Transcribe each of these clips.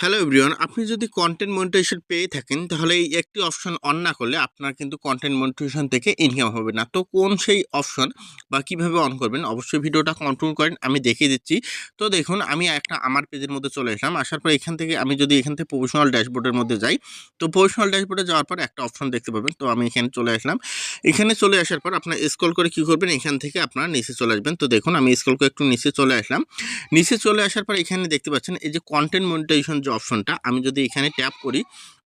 Hello everyone আপনি যদি content monetization পেয়ে থাকেন, তাহলে এই একটি অপশন অন না করলে আপনার কিন্তু কন্টেন্ট মনিটাইজেশন থেকে ইনকাম হবে না। তো কোন সেই অপশন বা কীভাবে অন করবেন, অবশ্যই ভিডিওটা কন্ট্রোল করেন, আমি দেখিয়ে দিচ্ছি। তো দেখুন, আমি একটা আমার পেজের মধ্যে চলে আসলাম আসার পর এখান থেকে আমি যদি এখান থেকে প্রফেশনাল ড্যাশবোর্ডের মধ্যে যাই, তো প্রফেশনাল ড্যাশবোর্ডে যাওয়ার পর একটা অপশন দেখতে পাবেন। তো আমি এখানে চলে আসলাম। এখানে চলে আসার পর আপনার স্ক্রল করে কি করবেন, এখান থেকে আপনার নিচে চলে আসবেন। তো দেখুন, আমি স্ক্রল করে একটু নিচে চলে আসলাম। নিচে চলে আসার পর এখানে দেখতে পাচ্ছেন, এই যে কন্টেন্ট মনিটাইজেশন যে অপশনটা আমি যদি এখানে ট্যাপ করি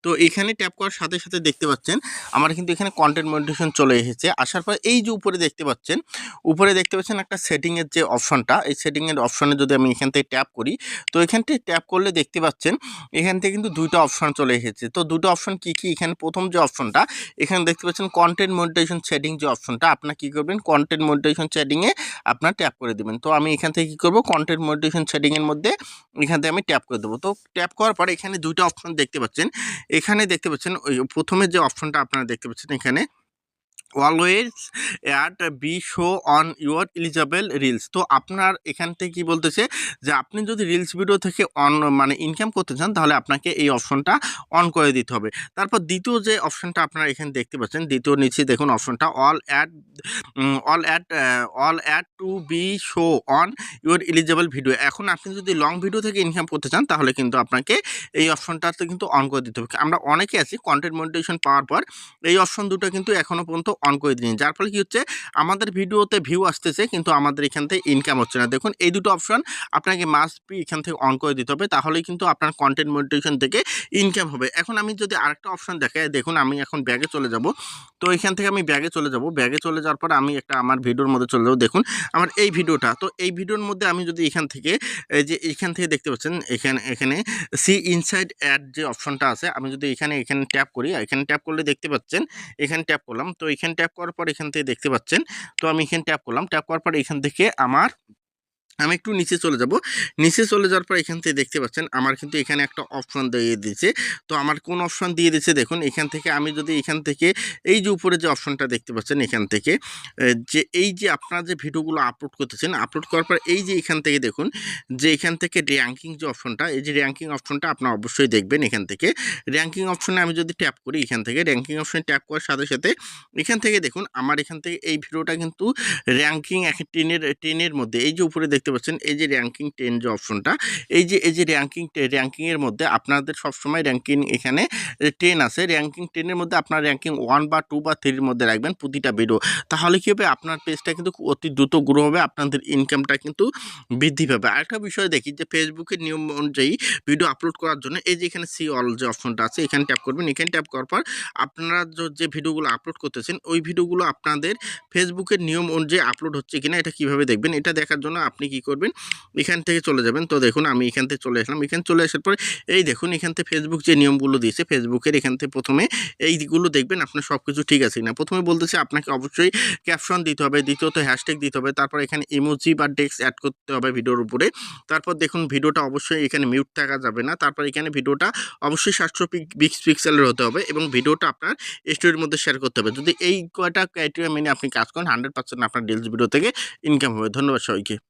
তো এখানে ট্যাপ করার সাথে সাথে দেখতে পাচ্ছেন, আমার কিন্তু এখানে কন্টেন্ট মনিটেশন চলে এসেছে। আসার পর এই যে উপরে দেখতে পাচ্ছেন, উপরে দেখতে পাচ্ছেন একটা সেটিংয়ের যে অপশনটা এই সেটিংয়ের অপশনে যদি আমি এখান থেকে ট্যাপ করি, তো এখান থেকে ট্যাপ করলে দেখতে পাচ্ছেন, এখান থেকে কিন্তু দুইটা অপশন চলে এসেছে। তো দুটো অপশন কি কি? এখানে প্রথম যে অপশনটা এখানে দেখতে পাচ্ছেন কন্টেন্ট মনিটেশন সেটিং যে অপশনটা আপনার কী করবেন? কন্টেন্ট মনিটেশন সেটিংয়ে আপনার ট্যাপ করে দেবেন। তো আমি এখান থেকে কী করব? কন্টেন্ট মনিটেশন সেটিংয়ের মধ্যে এখান থেকে আমি ট্যাপ করে দেবো। তো ট্যাপ করার পর এখানে দুইটা অপশন দেখতে পাচ্ছেন এখানে দেখতে পাচ্ছেন ওই প্রথমে যে অপশনটা আপনারা দেখতে পাচ্ছেন এখানে always at be show on your eligible reels তো আপনার এখান থেকে কী বলতেছে? যে আপনি যদি রিলস ভিডিও থেকে অন মানে ইনকাম করতে চান, তাহলে আপনাকে এই অপশনটা অন করে দিতে হবে। তারপর দ্বিতীয় যে অপশনটা আপনারা এখানে দেখতে পাচ্ছেন, দ্বিতীয় নিচে দেখুন অপশনটা all ad all ad all ad to be show on your eligible video এখন আপনি যদি লং ভিডিও থেকে ইনকাম করতে চান, তাহলে কিন্তু আপনাকে এই অপশনটাতে কিন্তু অন করে দিতে হবে। আমরা অনেকে আছি কন্টেন্ট মনিটেশন পাওয়ার পর, এই অপশন দুটো কিন্তু এখনও পর্যন্ত অন করে দিন যার ফলে কী হচ্ছে? আমাদের ভিডিওতে ভিউ আসতেছে, কিন্তু আমাদের এখান থেকে ইনকাম হচ্ছে না। দেখুন, এই দুটো অপশন আপনাকে মাস্ট বি এখান থেকে অন করে দিতে হবে, তাহলেই কিন্তু আপনার কন্টেন্ট মনিটেশন থেকে ইনকাম হবে। এখন আমি যদি আরেকটা অপশন দেখাই, দেখুন, আমি এখন ব্যাগে চলে যাব। তো এখান থেকে আমি ব্যাগে চলে যাব। ব্যাগে চলে যাওয়ার পর আমি একটা আমার ভিডিওর মধ্যে চলে যাব। দেখুন, আমার এই ভিডিওটা, তো এই ভিডিওর মধ্যে আমি যদি এখান থেকে, এই যে এখান থেকে দেখতে পাচ্ছেন, এখানে এখানে সি ইনসাইড অ্যাড যে অপশনটা আছে, আমি যদি এখানে এখানে ট্যাপ করি, এখানে ট্যাপ করলে দেখতে পাচ্ছেন, এখানে ট্যাপ করলাম। তো এখানে ট্যাপ করার পর এখান থেকে দেখতে পাচ্ছেন। তো আমি এখানে ট্যাপ করলাম। ট্যাপ করার পর এখান থেকে আমার আমি একটু নিচে চলে যাব। নিচে চলে যাওয়ার পর এখান থেকে দেখতে পাচ্ছেন, আমার কিন্তু এখানে একটা অপশন দিয়ে দিয়েছে। তো আমার কোন অপশন দিয়ে দিয়েছে দেখুন, এখান থেকে আমি যদি এখান থেকে এই যে উপরে যে অপশনটা দেখতে পাচ্ছেন এখান থেকে যে এই যে আপনারা যে ভিডিওগুলো আপলোড করতেছেন আপলোড করার পর এই যে এখান থেকে দেখুন, যে এখান থেকে র্যাঙ্কিং যে অপশনটা এই যে র্যাঙ্কিং অপশনটা আপনারা অবশ্যই দেখবেন এখান থেকে। র্যাঙ্কিং অপশনে আমি যদি ট্যাপ করি এখান থেকে র্যাঙ্কিং অপশনে ট্যাপ করার সাথে সাথে এখান থেকে দেখুন, আমার এখান থেকে এই ভিডিওটা কিন্তু র্যাঙ্কিং এক টেনের টেনের মধ্যে, এই যে উপরে দেখতে পাচ্ছেন, এই যে র্যাঙ্কিং টেন যে অপশনটা এই যে এই যে র্যাঙ্কিং র্যাঙ্কিংয়ের মধ্যে আপনাদের সবসময় র্যাঙ্কিং এখানে টেন আছে। র্যাঙ্কিং টেনের মধ্যে আপনার র্যাঙ্কিং ওয়ান বা টু বা থ্রির মধ্যে রাখবেন প্রতিটা ভিডিও তাহলে কী হবে? আপনার পেজটা কিন্তু অতি দ্রুত গ্রো হবে, আপনাদের ইনকামটা কিন্তু বৃদ্ধি পাবে। আরেকটা বিষয় দেখি যে ফেসবুকের নিয়ম অনুযায়ী ভিডিও আপলোড করার জন্য, এই যে এখানে সি অল যে অপশনটা আছে, এখানে ট্যাপ করবেন। এখানে ট্যাপ করার পর আপনারা যে ভিডিওগুলো আপলোড করতেছেন, ওই ভিডিওগুলো আপনাদের ফেসবুকের নিয়ম অনুযায়ী আপলোড হচ্ছে কিনা, এটা কীভাবে দেখবেন? এটা দেখার জন্য আপনি কি করবেন? এখান থেকে চলে যাবেন। তো দেখুন, আমি এখান থেকে চলে আসলাম। এখানে চলে আসার পরে, এই দেখুন, এখান থেকে ফেসবুক যে নিয়মগুলো দিয়েছে ফেসবুকের এখান থেকে প্রথমে এইগুলো দেখবেন, আপনার সব কিছু ঠিক আছে না প্রথমে বলতেছে, আপনাকে অবশ্যই ক্যাপশন দিতে হবে, দ্বিতীয়ত হ্যাশট্যাগ দিতে হবে, তারপর এখানে ইমোজি বা ডেক্স অ্যাড করতে হবে ভিডিওর উপরে। তারপর দেখুন ভিডিওটা অবশ্যই এখানে মিউট থাকা যাবে না। তারপর এখানে ভিডিওটা অবশ্যই সাতশো বিক্স পিক্সেলের হতে হবে এবং ভিডিওটা আপনার স্টোরির মধ্যে শেয়ার করতে হবে। যদি এই কয়টা ক্রাইটেরিয়া মেনে আপনি কাজ করেন হান্ড্রেড পার্সেন্ট আপনার ডিলস ভিডিও থেকে ইনকাম হবে। ধন্যবাদ সবাইকে।